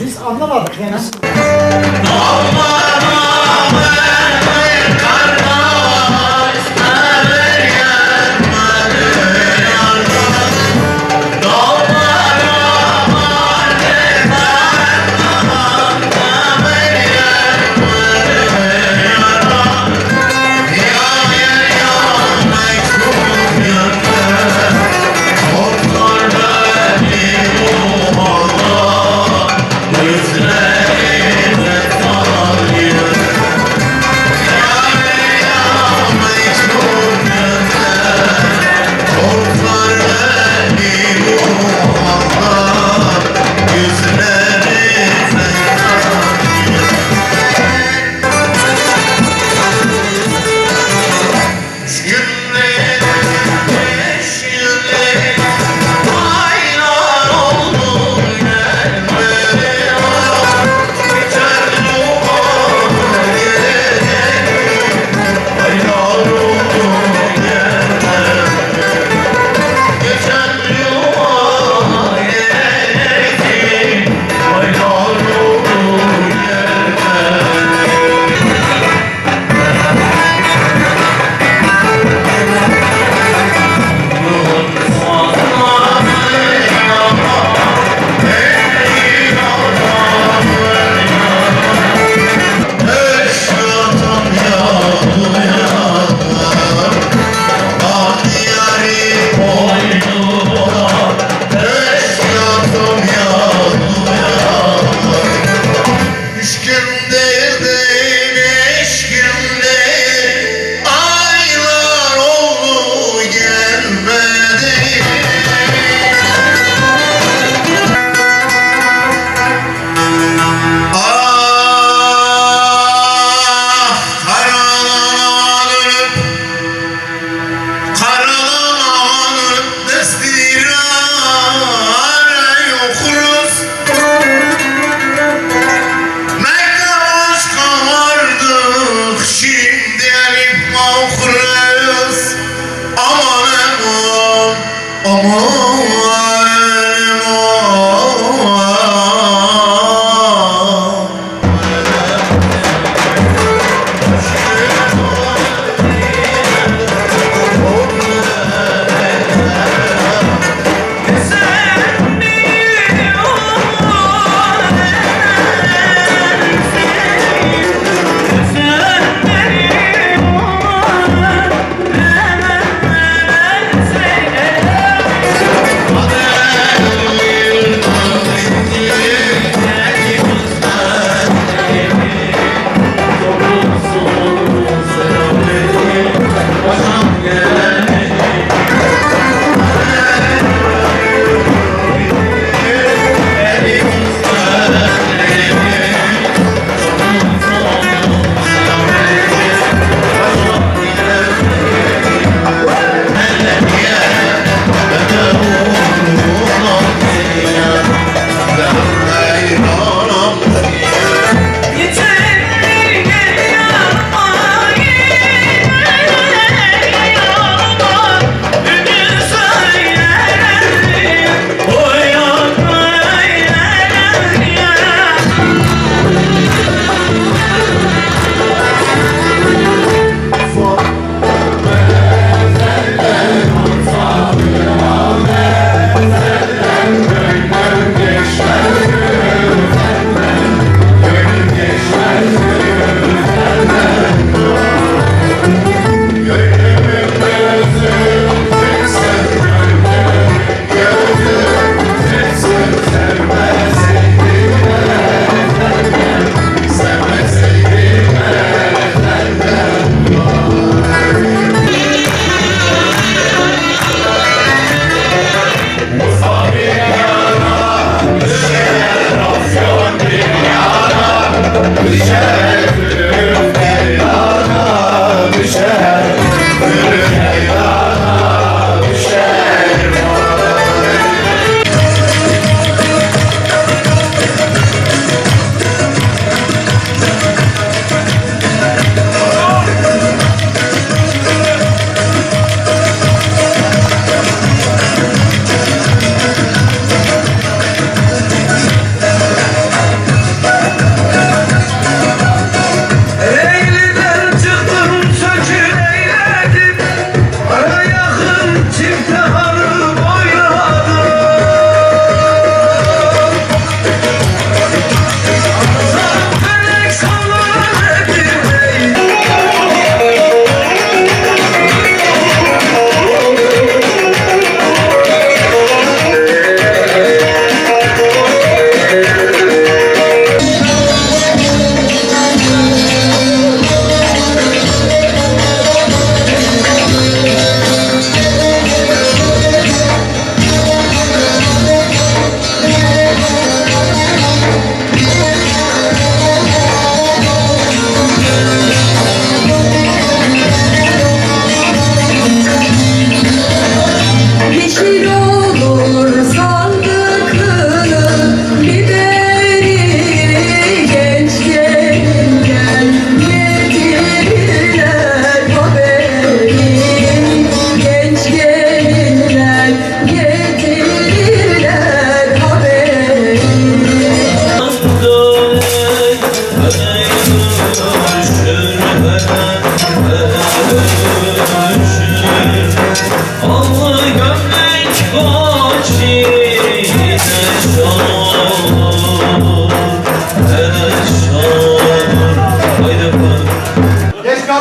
Biz anlamadık yani.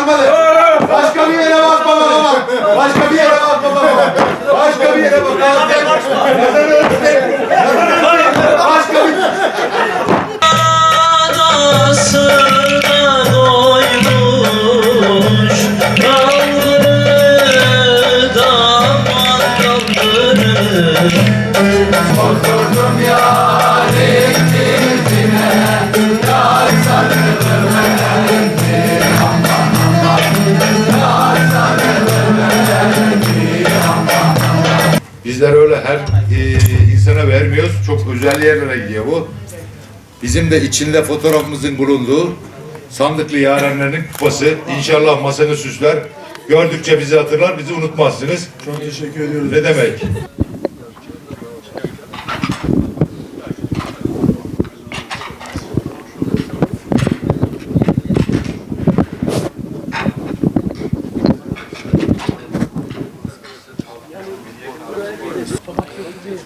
bakmalı. Başka bir yere bakmamalı bak. Başka bir yere bakmamalı bak. Başka bir yere bakmamalı bak. Her e, insana vermiyoruz. Çok özel yerlere gidiyor bu. Bizim de içinde fotoğrafımızın bulunduğu sandıklı yarenlerin kupası. İnşallah masanı süsler. Gördükçe bizi hatırlar, bizi unutmazsınız. Çok teşekkür ediyoruz. Ne demek?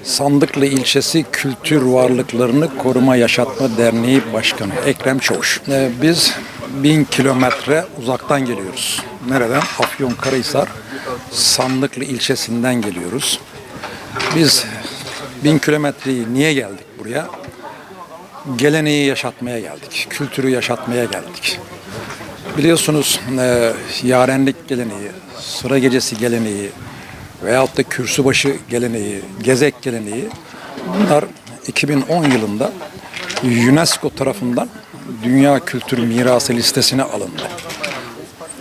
Sandıklı İlçesi Kültür Varlıklarını Koruma Yaşatma Derneği Başkanı Ekrem Çavuş. Ee, Biz bin kilometre uzaktan geliyoruz. Nereden? Afyonkarahisar Sandıklı ilçesinden geliyoruz. Biz bin kilometreyi niye geldik buraya? Geleneği yaşatmaya geldik, kültürü yaşatmaya geldik. Biliyorsunuz e, yarenlik geleneği, sıra gecesi geleneği veyahut da kürsübaşı geleneği, gezek geleneği bunlar 2010 yılında UNESCO tarafından Dünya Kültür Mirası listesine alındı.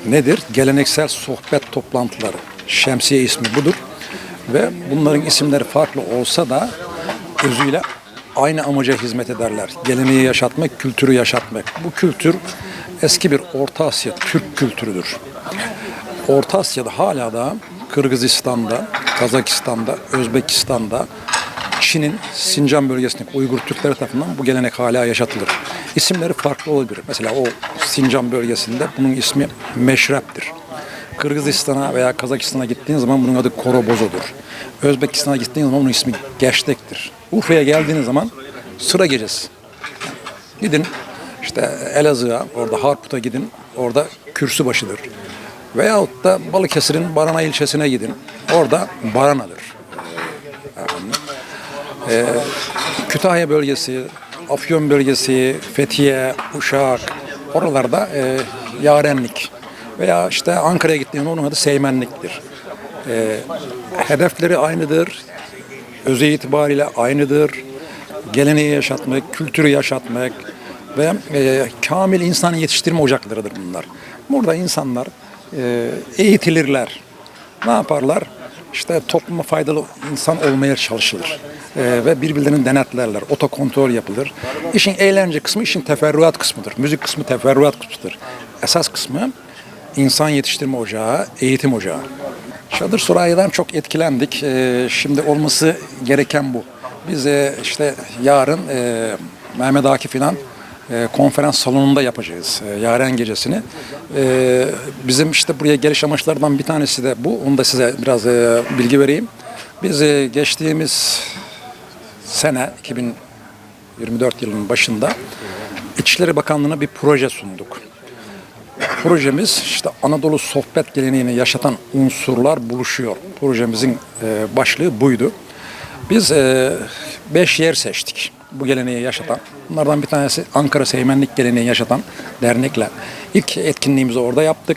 Nedir? Geleneksel sohbet toplantıları. Şemsiye ismi budur. Ve bunların isimleri farklı olsa da özüyle aynı amaca hizmet ederler. Geleneği yaşatmak, kültürü yaşatmak. Bu kültür eski bir Orta Asya Türk kültürüdür. Orta Asya'da hala da Kırgızistan'da, Kazakistan'da, Özbekistan'da, Çin'in Sincan bölgesindeki Uygur Türkleri tarafından bu gelenek hala yaşatılır. İsimleri farklı olabilir. Mesela o Sincan bölgesinde bunun ismi Meşrep'tir. Kırgızistan'a veya Kazakistan'a gittiğin zaman bunun adı Korobozo'dur. Özbekistan'a gittiğin zaman bunun ismi Geştek'tir. Urfa'ya geldiğiniz zaman sıra gecesi. Gidin işte Elazığ'a, orada Harput'a gidin, orada kürsü başıdır. Veyahut da Balıkesir'in Barana ilçesine gidin, orada Barana'dır. Efendim. Ee, Kütahya bölgesi, Afyon bölgesi, Fethiye, Uşak, oralarda e, yarenlik. Veya işte Ankara'ya gittiğinde onun adı Seymenlik'tir. Ee, hedefleri aynıdır, özü itibariyle aynıdır. Geleneği yaşatmak, kültürü yaşatmak ve e, kamil insan yetiştirme ocaklarıdır bunlar. Burada insanlar e, eğitilirler. Ne yaparlar? İşte topluma faydalı insan olmaya çalışılır. E, ve birbirlerini denetlerler. Otokontrol yapılır. İşin eğlence kısmı işin teferruat kısmıdır. Müzik kısmı teferruat kısmıdır. Esas kısmı insan yetiştirme ocağı, eğitim ocağı. Çadır Surayi'den çok etkilendik. Ee, şimdi olması gereken bu. Biz e, işte yarın e, Mehmet Akif İnan e, konferans salonunda yapacağız e, Yaren Gecesi'ni. E, bizim işte buraya geliş amaçlardan bir tanesi de bu. Onu da size biraz e, bilgi vereyim. Biz e, geçtiğimiz sene 2024 yılının başında İçişleri Bakanlığı'na bir proje sunduk. Projemiz işte Anadolu sohbet geleneğini yaşatan unsurlar buluşuyor. Projemizin e, başlığı buydu. Biz e, beş yer seçtik bu geleneği yaşatan. Bunlardan bir tanesi Ankara Seymenlik geleneği yaşatan dernekle. İlk etkinliğimizi orada yaptık.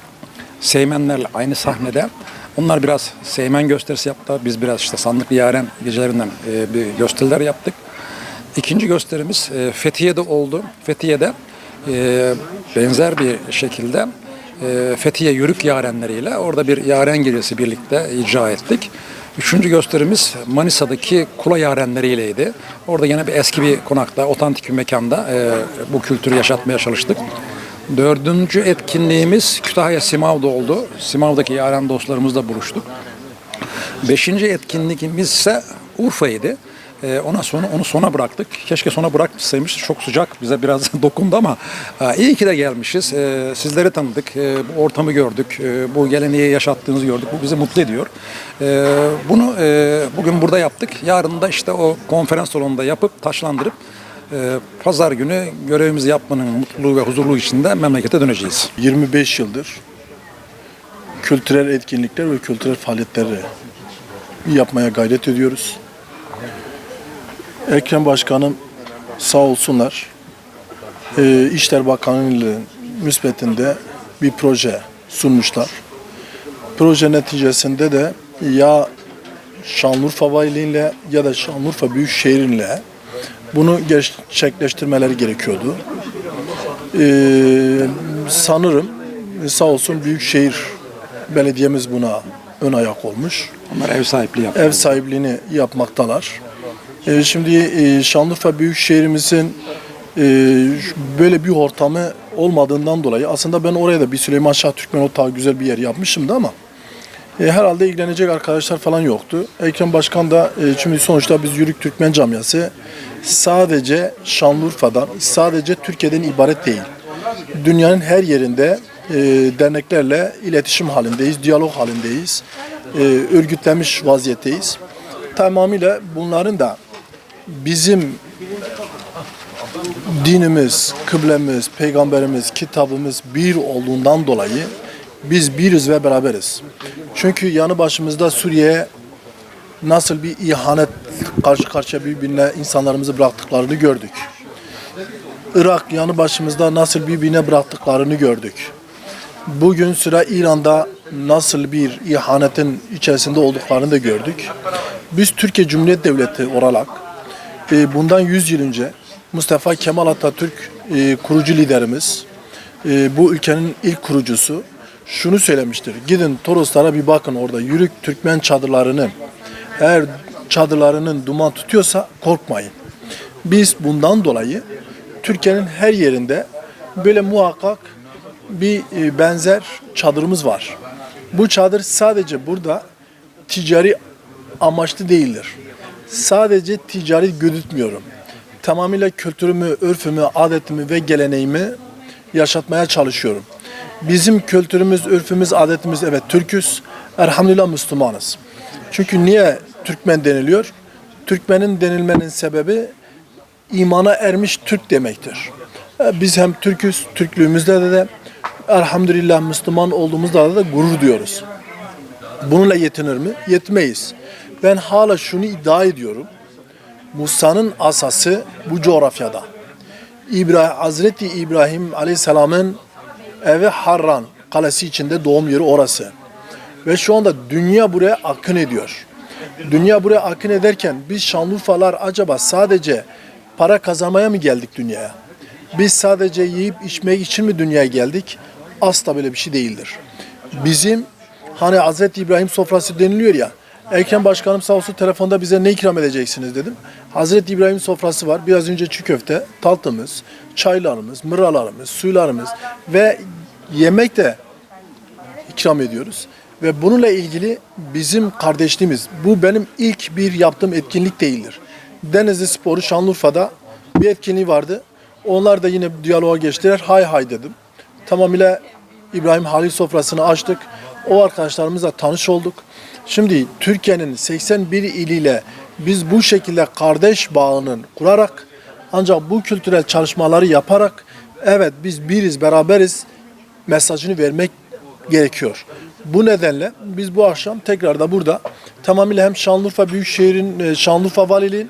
Seymenlerle aynı sahnede. Onlar biraz Seymen gösterisi yaptılar. Biz biraz işte sandıklı yaren gecelerinden e, bir gösteriler yaptık. İkinci gösterimiz e, Fethiye'de oldu. Fethiye'de e, benzer bir şekilde Fethiye Yörük yarenleriyle orada bir yaren gecesi birlikte icra ettik. Üçüncü gösterimiz Manisa'daki Kula yarenleriyleydi. Orada yine bir eski bir konakta, otantik bir mekanda e, bu kültürü yaşatmaya çalıştık. Dördüncü etkinliğimiz Kütahya Simav'da oldu. Simav'daki yaren dostlarımızla buluştuk. Beşinci etkinliğimiz ise Urfa'ydı. Ee, ona sonra onu sona bıraktık. Keşke sona bırakmışsaymış. Çok sıcak bize biraz dokundu ama e, iyi ki de gelmişiz. Ee, sizleri tanıdık. Ee, bu ortamı gördük. Bu geleneği yaşattığınızı gördük. Bu bizi mutlu ediyor. Bunu e, bugün burada yaptık. Yarın da işte o konferans salonunda yapıp taşlandırıp e, pazar günü görevimizi yapmanın mutluluğu ve huzurluğu içinde memlekete döneceğiz. 25 yıldır kültürel etkinlikler ve kültürel faaliyetleri yapmaya gayret ediyoruz. Ekrem Başkanım sağ olsunlar e, İşler Bakanlığı'nın müspetinde bir proje sunmuşlar. Proje neticesinde de ya Şanlıurfa Valiliğiyle ya da Şanlıurfa Büyükşehir'inle bunu gerçekleştirmeleri gerekiyordu. Ee, sanırım sağ olsun Büyükşehir Belediyemiz buna ön ayak olmuş. Onlar ev sahipliği yapıyor. Ev sahipliğini yapmaktalar. E, şimdi e, Şanlıurfa Büyükşehirimizin e, böyle bir ortamı olmadığından dolayı aslında ben oraya da bir Süleyman Şah Türkmen Otağı güzel bir yer yapmışımdı ama e, herhalde ilgilenecek arkadaşlar falan yoktu. Ekrem Başkan da şimdi sonuçta biz Yürük Türkmen Camiası sadece Şanlıurfa'dan, sadece Türkiye'den ibaret değil. Dünyanın her yerinde derneklerle iletişim halindeyiz, diyalog halindeyiz, e, örgütlenmiş vaziyetteyiz. Tamamıyla bunların da bizim dinimiz, kıblemiz, peygamberimiz, kitabımız bir olduğundan dolayı biz biriz ve beraberiz. Çünkü yanı başımızda Suriye'ye nasıl bir ihanet karşı karşıya birbirine insanlarımızı bıraktıklarını gördük. Irak yanı başımızda nasıl birbirine bıraktıklarını gördük. Bugün sıra İran'da nasıl bir ihanetin içerisinde olduklarını da gördük. Biz Türkiye Cumhuriyet Devleti olarak e, bundan 100 yıl önce Mustafa Kemal Atatürk e, kurucu liderimiz, e, bu ülkenin ilk kurucusu şunu söylemiştir. Gidin Toroslara bir bakın orada yürük Türkmen çadırlarını eğer çadırlarının duman tutuyorsa korkmayın. Biz bundan dolayı Türkiye'nin her yerinde böyle muhakkak bir benzer çadırımız var. Bu çadır sadece burada ticari amaçlı değildir. Sadece ticari güdütmüyorum. Tamamıyla kültürümü, örfümü, adetimi ve geleneğimi yaşatmaya çalışıyorum. Bizim kültürümüz, örfümüz, adetimiz evet Türküz. Elhamdülillah Müslümanız. Çünkü niye Türkmen deniliyor? Türkmenin denilmenin sebebi imana ermiş Türk demektir. E, Biz hem Türküz, Türklüğümüzde de, de elhamdülillah Müslüman olduğumuzda da gurur diyoruz. Bununla yetinir mi? Yetmeyiz. Ben hala şunu iddia ediyorum. Musa'nın asası bu coğrafyada. İbrahim, Hazreti İbrahim Aleyhisselam'ın evi Harran kalesi içinde doğum yeri orası. Ve şu anda dünya buraya akın ediyor. Dünya buraya akın ederken biz Şanlıurfalar acaba sadece para kazanmaya mı geldik dünyaya? Biz sadece yiyip içmek için mi dünyaya geldik? Asla böyle bir şey değildir. Bizim hani Hazreti İbrahim sofrası deniliyor ya. Ekrem Başkanım sağ olsun telefonda bize ne ikram edeceksiniz dedim. Hazreti İbrahim sofrası var. Biraz önce çiğ köfte, tatlımız, çaylarımız, mıralarımız, suylarımız ve yemek de ikram ediyoruz. Ve bununla ilgili bizim kardeşliğimiz, bu benim ilk bir yaptığım etkinlik değildir. Denizli Sporu Şanlıurfa'da bir etkinliği vardı. Onlar da yine diyaloğa geçtiler. Hay hay dedim. Tamamıyla İbrahim Halil sofrasını açtık. O arkadaşlarımızla tanış olduk. Şimdi Türkiye'nin 81 iliyle biz bu şekilde kardeş bağının kurarak ancak bu kültürel çalışmaları yaparak evet biz biriz beraberiz mesajını vermek gerekiyor. Bu nedenle biz bu akşam tekrar da burada tamamıyla hem Şanlıurfa Büyükşehir'in, e, Şanlıurfa Valiliğin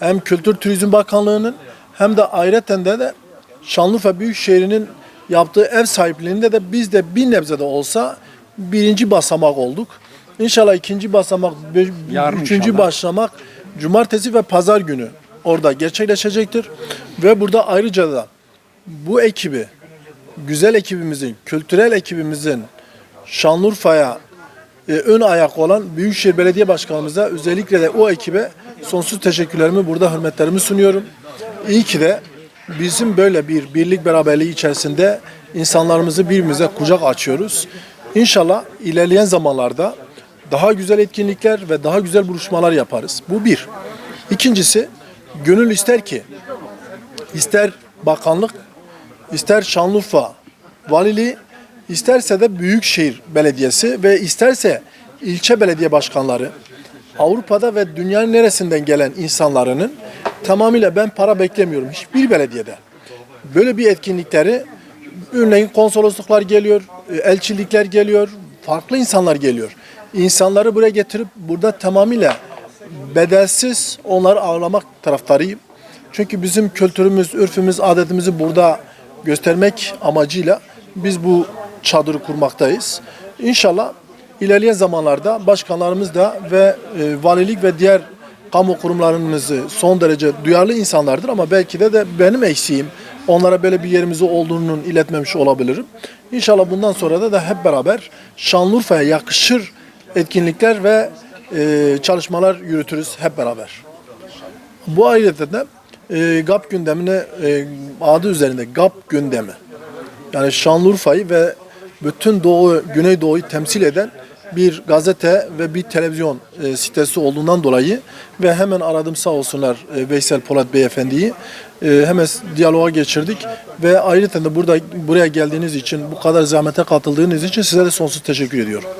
hem Kültür Turizm Bakanlığı'nın hem de ayrıca de, de Şanlıurfa Büyükşehir'in yaptığı ev sahipliğinde de biz de bir nebze de olsa birinci basamak olduk. İnşallah ikinci basamak, be- Yarın üçüncü inşallah. başlamak cumartesi ve pazar günü orada gerçekleşecektir. Ve burada ayrıca da bu ekibi, güzel ekibimizin, kültürel ekibimizin Şanlıurfa'ya e, ön ayak olan Büyükşehir Belediye Başkanımıza özellikle de o ekibe sonsuz teşekkürlerimi burada hürmetlerimi sunuyorum. İyi ki de bizim böyle bir birlik beraberliği içerisinde insanlarımızı birbirimize kucak açıyoruz. İnşallah ilerleyen zamanlarda daha güzel etkinlikler ve daha güzel buluşmalar yaparız. Bu bir. İkincisi gönül ister ki ister bakanlık, ister Şanlıurfa valiliği, isterse de Büyükşehir Belediyesi ve isterse ilçe belediye başkanları Avrupa'da ve dünyanın neresinden gelen insanların tamamıyla ben para beklemiyorum hiçbir belediyede. Böyle bir etkinlikleri örneğin konsolosluklar geliyor, e, elçilikler geliyor, farklı insanlar geliyor. İnsanları buraya getirip burada tamamıyla bedelsiz onları ağırlamak taraftarıyım. Çünkü bizim kültürümüz, örfümüz, adetimizi burada göstermek amacıyla biz bu çadırı kurmaktayız. İnşallah ilerleyen zamanlarda başkanlarımız da ve e, valilik ve diğer kamu kurumlarımızı son derece duyarlı insanlardır ama belki de de benim eksiğim onlara böyle bir yerimizi olduğunun iletmemiş olabilirim. İnşallah bundan sonra da, da hep beraber Şanlıurfa'ya yakışır etkinlikler ve e, çalışmalar yürütürüz hep beraber. Bu ayrıca da e, GAP gündemine e, adı üzerinde GAP gündemi. Yani Şanlıurfa'yı ve bütün Doğu, Güneydoğu'yu temsil eden bir gazete ve bir televizyon e, sitesi olduğundan dolayı ve hemen aradım sağ olsunlar e, Veysel Polat Beyefendi'yi. E, hemen diyaloğa geçirdik ve ayrıca da burada buraya geldiğiniz için, bu kadar zahmete katıldığınız için size de sonsuz teşekkür ediyorum.